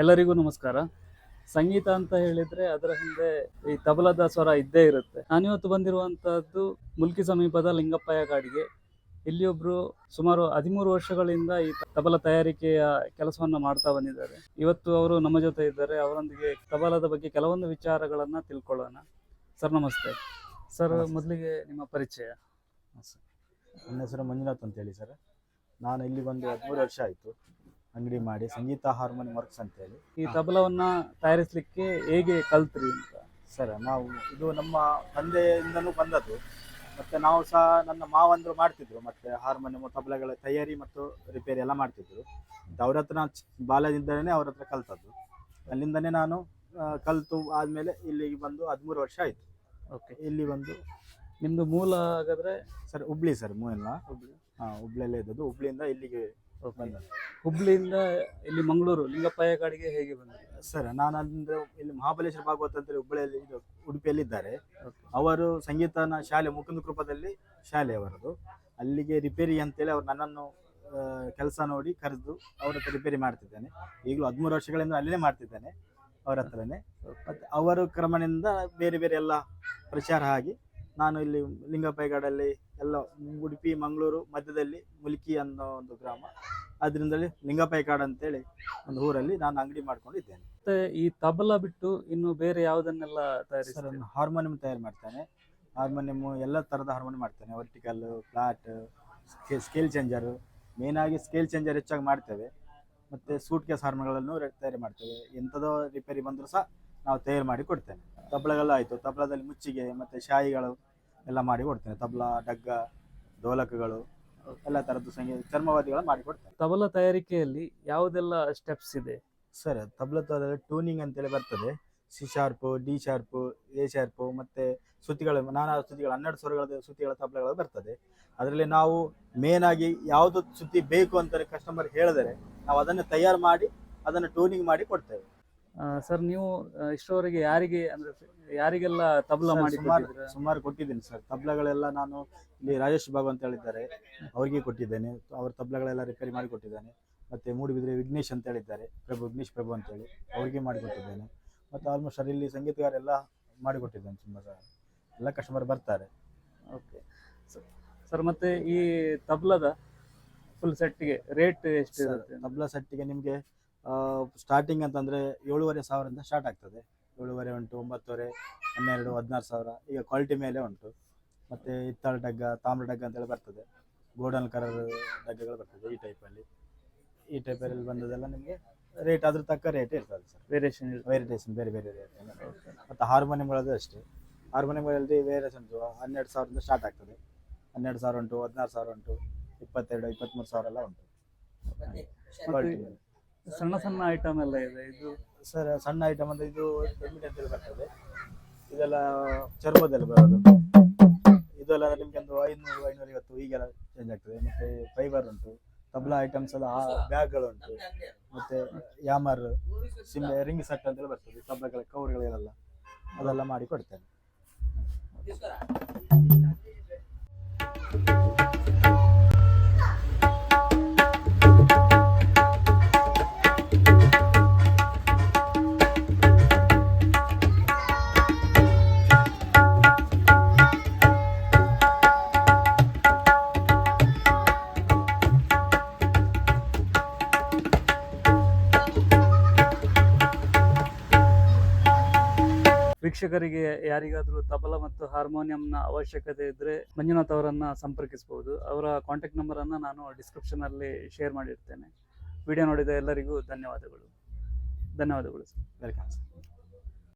ಎಲ್ಲರಿಗೂ ನಮಸ್ಕಾರ. ಸಂಗೀತ ಅಂತ ಹೇಳಿದ್ರೆ ಅದರ ಹಿಂದೆ ಈ ತಬಲದ ಸ್ವರ ಇದ್ದೇ ಇರುತ್ತೆ. ನಾನಿವತ್ತು ಬಂದಿರುವಂತಹದ್ದು ಮುಲ್ಕಿ ಸಮೀಪದ ಲಿಂಗಪ್ಪಯ್ಯ ಕಾಡಿಗೆ. ಇಲ್ಲಿಯೊಬ್ರು ಸುಮಾರು ಹದಿಮೂರು ವರ್ಷಗಳಿಂದ ಈ ತಬಲ ತಯಾರಿಕೆಯ ಕೆಲಸವನ್ನ ಮಾಡ್ತಾ ಬಂದಿದ್ದಾರೆ. ಇವತ್ತು ಅವರು ನಮ್ಮ ಜೊತೆ ಇದ್ದಾರೆ. ಅವರೊಂದಿಗೆ ತಬಲದ ಬಗ್ಗೆ ಕೆಲವೊಂದು ವಿಚಾರಗಳನ್ನ ತಿಳ್ಕೊಳ್ಳೋಣ. ಸರ್ ನಮಸ್ತೆ. ಸರ್ ಮೊದಲಿಗೆ ನಿಮ್ಮ ಪರಿಚಯ. ನನ್ನ ಹೆಸರು ಮಂಜುನಾಥ್ ಅಂತೇಳಿ ಸರ್. ನಾನು ಇಲ್ಲಿ ಬಂದು ಹದಿಮೂರು ವರ್ಷ ಆಯಿತು. ಅಂಗಡಿ ಮಾಡಿ ಸಂಗೀತ ಹಾರ್ಮೋನಿಯಂ ವರ್ಕ್ಸ್ ಅಂತೇಳಿ. ಈ ತಬಲವನ್ನ ತಯಾರಿಸಲಿಕ್ಕೆ ಹೇಗೆ ಕಲ್ತ್ರಿ ಅಂತ? ಸರ್ ನಾವು ಇದು ನಮ್ಮ ತಂದೆಯಿಂದನೂ ಬಂದದ್ದು. ಮತ್ತೆ ನಾವು ಸಹ ನನ್ನ ಮಾವಂದರು ಮಾಡ್ತಿದ್ರು. ಮತ್ತೆ ಹಾರ್ಮೋನಿಯಂ ತಬಲಗಳ ತಯಾರಿ ಮತ್ತು ರಿಪೇರಿ ಎಲ್ಲ ಮಾಡ್ತಿದ್ರು. ಅವ್ರ ಹತ್ರ ನಾನು ಬಾಲ್ಯದಿಂದಲೇ ಅವ್ರ ಹತ್ರ ಕಲ್ತದ್ದು. ಅಲ್ಲಿಂದನೇ ನಾನು ಆ, ಕಲ್ತು ಆದಮೇಲೆ ಇಲ್ಲಿಗೆ ಬಂದು ಹದಿಮೂರು ವರ್ಷ ಆಯಿತು. ಓಕೆ ಇಲ್ಲಿ ಬಂದು ನಿಮ್ದು ಮೂಲ ಹಾಗಾದ್ರೆ ಸರ್ ಹುಬ್ಳಿ ಸರ್ ಮೂವೆಲ್ಲ ಹಾಂ ಹುಬ್ಳಿಯಲ್ಲೇ ಇದ್ದದ್ದು. ಹುಬ್ಳಿಯಿಂದ ಇಲ್ಲಿಗೆ ಹುಬ್ಳಿಯಿಂದ ಇಲ್ಲಿ ಮಂಗಳೂರು ಲಿಂಗಪ್ಪಯ್ಯ ಕಾಡಿಗೆ ಹೇಗೆ ಬಂದರು? ಸರ್ ನಾನು ಅಂದ್ರೆ ಇಲ್ಲಿ ಮಹಾಬಲೇಶ್ವರ ಭಾಗವತ್ ಅಂತೇಳಿ ಹುಬ್ಬಳ್ಳಿಯಲ್ಲಿ ಇದು ಉಡುಪಿಯಲ್ಲಿ ಇದ್ದಾರೆ. ಅವರು ಸಂಗೀತನ ಶಾಲೆ ಮುಕುಂದ ಕೃಪದಲ್ಲಿ ಶಾಲೆ ಅವರದು. ಅಲ್ಲಿಗೆ ರಿಪೇರಿ ಅಂತೇಳಿ ಅವ್ರು ನನ್ನನ್ನು ಕೆಲಸ ನೋಡಿ ಕರೆದು ಅವ್ರ ಹತ್ರ ರಿಪೇರಿ ಮಾಡ್ತಿದ್ದಾನೆ. ಈಗಲೂ ಹದಿಮೂರು ವರ್ಷಗಳಿಂದ ಅಲ್ಲೇ ಮಾಡ್ತಿದ್ದಾನೆ ಅವರ ಹತ್ರನೇ. ಮತ್ತು ಅವರ ಕ್ರಮದಿಂದ ಬೇರೆ ಬೇರೆ ಎಲ್ಲ ಪ್ರಚಾರ ಆಗಿ ನಾನು ಇಲ್ಲಿ ಲಿಂಗಪೈಗಡಲ್ಲಿ ಎಲ್ಲ ಉಡುಪಿ ಮಂಗಳೂರು ಮಧ್ಯದಲ್ಲಿ ಮುಲ್ಕಿ ಅನ್ನೋ ಒಂದು ಗ್ರಾಮ. ಅದರಿಂದಲೇ ಅಂತ ಅಂತೇಳಿ ಒಂದು ಊರಲ್ಲಿ ನಾನು ಅಂಗಡಿ ಮಾಡ್ಕೊಂಡಿದ್ದೇನೆ. ಮತ್ತೆ ಈ ತಬಲ ಬಿಟ್ಟು ಇನ್ನು ಬೇರೆ ಯಾವುದನ್ನೆಲ್ಲ ತಯಾರಿಸ್ತಾರೆ? ಹಾರ್ಮೋನಿಯಂ ತಯಾರು ಮಾಡ್ತೇನೆ. ಹಾರ್ಮೋನಿಯಂ ಎಲ್ಲ ಥರದ ಹಾರ್ಮೋನಿಯಂ ಮಾಡ್ತೇನೆ. Vertical flat scale changer. ಮೇನಾಗಿ ಸ್ಕೇಲ್ ಚೇಂಜರ್ ಹೆಚ್ಚಾಗಿ ಮಾಡ್ತೇವೆ. ಮತ್ತು ಸೂಟ್ ಕೇಸ್ ಹಾರ್ಮೋನ್ಗಳನ್ನು ತಯಾರು ಮಾಡ್ತೇವೆ. ಎಂಥದೋ ರಿಪೇರಿ ಬಂದರೂ ಸಹ ನಾವು ತಯಾರು ಮಾಡಿ ಕೊಡ್ತೇನೆ. ತಬಲಗಳು ಆಯಿತು. ತಬಲದಲ್ಲಿ ಮುಚ್ಚಿಗೆ ಮತ್ತು ಶಾಯಿಗಳು ಎಲ್ಲ ಮಾಡಿ ಕೊಡ್ತೇನೆ. ತಬಲ ಡಗ್ಗ ಡೋಲಕಗಳು ಎಲ್ಲ ತರದ್ದು ಸಂಗೀತ ಚರ್ಮವಾದಿಗಳು ಮಾಡಿ ಕೊಡ್ತೇನೆ. ತಬಲ ತಯಾರಿಕೆಯಲ್ಲಿ ಯಾವುದೆಲ್ಲ ಸ್ಟೆಪ್ಸ್ ಇದೆ? ಸರ್ ತಬಲದಲ್ಲಿ ಟ್ಯೂನಿಂಗ್ ಅಂತೇಳಿ ಬರ್ತದೆ. C sharp D sharp A sharp ಮತ್ತು ಶ್ರುತಿಗಳು ನಾನಾ ಶ್ರುತಿಗಳು ಹನ್ನೆರಡು ಸ್ವರಗಳ ಶ್ರುತಿಗಳ ತಬಲಗಳು ಬರ್ತದೆ. ಅದರಲ್ಲಿ ನಾವು ಮೇನ್ ಆಗಿ ಯಾವುದು ಶ್ರುತಿ ಬೇಕು ಅಂತ ಕಸ್ಟಮರ್ ಹೇಳಿದರೆ ನಾವು ಅದನ್ನು ತಯಾರು ಮಾಡಿ ಅದನ್ನು ಟ್ಯೂನಿಂಗ್ ಮಾಡಿ ಕೊಡ್ತೇವೆ. ಸರ್ ನೀವು ಇಷ್ಟರವರೆಗೆ ಯಾರಿಗೆ ಅಂದ್ರೆ ಯಾರಿಗೆಲ್ಲ ತಬಲ ಮಾಡಿ ಸುಮಾರು ಸುಮಾರು ಕೊಟ್ಟಿದ್ದೀನಿ ಸರ್. ತಬಲಗಳೆಲ್ಲ ನಾನು ಇಲ್ಲಿ ರಾಜೇಶ್ ಬಾಬು ಅಂತ ಹೇಳಿದ್ದಾರೆ. ಅವರಿಗೆ ಕೊಟ್ಟಿದ್ದೇನೆ. ಅವ್ರ ತಬಲಗಳೆಲ್ಲ ರಿಪೇರಿ ಮಾಡಿ ಕೊಟ್ಟಿದ್ದೇನೆ. ಮತ್ತೆ ಮೂಡುಬಿದ್ರೆ ವಿಘ್ನೇಶ್ ಅಂತ ಹೇಳಿದ್ದಾರೆ. ಪ್ರಭು ವಿಘ್ನೇಶ್ ಪ್ರಭು ಅಂತೇಳಿ ಅವರಿಗೆ ಮಾಡಿಕೊಟ್ಟಿದ್ದೇನೆ ಮತ್ತೆ ಆಲ್ಮೋಸ್ಟ್ ಅಲ್ಲಿ ಸಂಗೀತಗಾರೆಲ್ಲ ಮಾಡಿಕೊಟ್ಟಿದ್ದೇನೆ ಸರ್. ಎಲ್ಲ ಕಸ್ಟಮರ್ ಬರ್ತಾರೆ. ಓಕೆ ಸರ್ ಮತ್ತೆ ಈ ತಬಲದ ಫುಲ್ ಸೆಟ್ಗೆ ರೇಟ್ ಎಷ್ಟು ತಬಲ ಸೆಟ್ಟಿಗೆ ನಿಮಗೆ ಸ್ಟಾರ್ಟಿಂಗ್ ಅಂತಂದರೆ ಏಳುವರೆ ಸಾವಿರದಿಂದ ಸ್ಟಾರ್ಟ್ ಆಗ್ತದೆ. ಏಳುವರೆ ಉಂಟು ಒಂಬತ್ತುವರೆ ಹನ್ನೆರಡು ಹದಿನಾರು ಸಾವಿರ. ಈಗ ಕ್ವಾಲಿಟಿ ಮೇಲೆ ಉಂಟು. ಮತ್ತು ಹಿತ್ತಾಳ ಡಗ್ಗ ತಾಮ್ರ ಡಗ್ಗ ಅಂತೇಳಿ ಬರ್ತದೆ. ಗೋಲ್ಡನ್ ಕಲರ್ ಡಗ್ಗಗಳು ಬರ್ತದೆ ಈ ಟೈಪಲ್ಲಿ ಈ ಟೈಪಲ್ಲಿ ಬಂದದೆಲ್ಲ ನಿಮಗೆ ರೇಟ್ ಅದ್ರ ತಕ್ಕ ರೇಟ್ ಇರ್ತದೆ ಸರ್ ವೇರಿಯೇಷನ್ ವೇರಿಯೇಷನ್ ಬೇರೆ ಬೇರೆ ರೇಟ್ ಮತ್ತು ಹಾರ್ಮೋನಿಯಮ್ಗಳದ್ದು ಅಷ್ಟೇ. ಹಾರ್ಮೋನಿಯಂಗಳಲ್ಲಿ ವೇರಿಯೇಷನ್ ಉಂಟು ಹನ್ನೆರಡು ಸಾವಿರದಿಂದ ಸ್ಟಾರ್ಟ್ ಆಗ್ತದೆ. ಹನ್ನೆರಡು ಸಾವಿರ ಉಂಟು ಹದಿನಾರು ಸಾವಿರ ಉಂಟು ಇಪ್ಪತ್ತೆರಡು ಇಪ್ಪತ್ತ್ಮೂರು ಸಾವಿರ ಎಲ್ಲ ಉಂಟು. ಕ್ವಾಲಿಟಿ ಮೇಲೆ ಸಣ್ಣ ಸಣ್ಣ ಐಟಮ್ ಎಲ್ಲ ಇದೆ. ಇದು ಸರ್, ಸಣ್ಣ ಐಟಮ್ ಅಂದ್ರೆ ಇದು ಅಂತೇಳಿ ಬರ್ತದೆ ಇದೆಲ್ಲ ಚರ್ಮದಲ್ಲಿ ಬರೋದು. ಇದೆಲ್ಲ ನಿಮ್ಗೆ ಒಂದು ಐನೂರು ಐನೂರ ಇವತ್ತು ಈಗೆಲ್ಲ ಚೇಂಜ್ ಆಗ್ತದೆ. ಮತ್ತೆ ಫೈಬರ್ ಉಂಟು, ತಬಲಾ ಐಟಮ್ಸ್ ಎಲ್ಲ ಬ್ಯಾಗ್ಗಳು ಉಂಟು. ಮತ್ತೆ ಯಾಮರ್ ಸಿಮ್ ರಿಂಗ್ ಸೆಟ್ ಅಂತೇಳಿ ಬರ್ತದೆ. ತಬ್ಲಗಳ ಕವರ್ಗಳೆಲ್ಲ ಅದೆಲ್ಲ ಮಾಡಿ ಕೊಡ್ತೇನೆ. ವೀಕ್ಷಕರಿಗೆ ಯಾರಿಗಾದರೂ ತಬಲ ಮತ್ತು ಹಾರ್ಮೋನಿಯಂನ ಅವಶ್ಯಕತೆ ಇದ್ದರೆ ಮಂಜುನಾಥ್ ಅವರನ್ನು ಸಂಪರ್ಕಿಸಬಹುದು ಅವರ ಕಾಂಟ್ಯಾಕ್ಟ್ ನಂಬರ್ ಅನ್ನ ನಾನು ಡಿಸ್ಕ್ರಿಪ್ಷನ್ ಅಲ್ಲಿ ಶೇರ್ ಮಾಡಿರ್ತೇನೆ. ವಿಡಿಯೋ ನೋಡಿದ ಎಲ್ಲರಿಗೂ ಧನ್ಯವಾದಗಳು. ಧನ್ಯವಾದಗಳು ಸರ್ ವೆಲ್ಕಮ್ ಸರ್